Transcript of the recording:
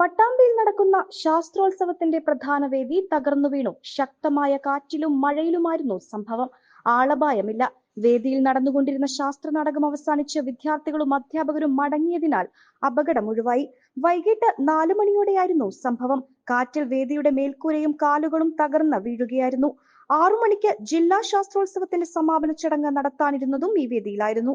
പട്ടാമ്പിയിൽ നടക്കുന്ന ശാസ്ത്രോത്സവത്തിന്റെ പ്രധാന വേദി തകർന്നു വീണു. ശക്തമായ കാറ്റിലും മഴയിലുമായിരുന്നു സംഭവം. ആളപായമില്ല. വേദിയിൽ നടന്നുകൊണ്ടിരുന്ന ശാസ്ത്ര നാടകം അവസാനിച്ച് വിദ്യാർത്ഥികളും അധ്യാപകരും മടങ്ങിയതിനാൽ അപകടം ഒഴിവായി. വൈകിട്ട് നാലു മണിയോടെയായിരുന്നു സംഭവം. കാറ്റിൽ വേദിയുടെ മേൽക്കൂരയും കാലുകളും തകർന്ന് വീഴുകയായിരുന്നു. ആറു മണിക്ക് ജില്ലാ ശാസ്ത്രോത്സവത്തിന്റെ സമാപന ചടങ്ങ് നടത്താനിരുന്നതും ഈ വേദിയിലായിരുന്നു.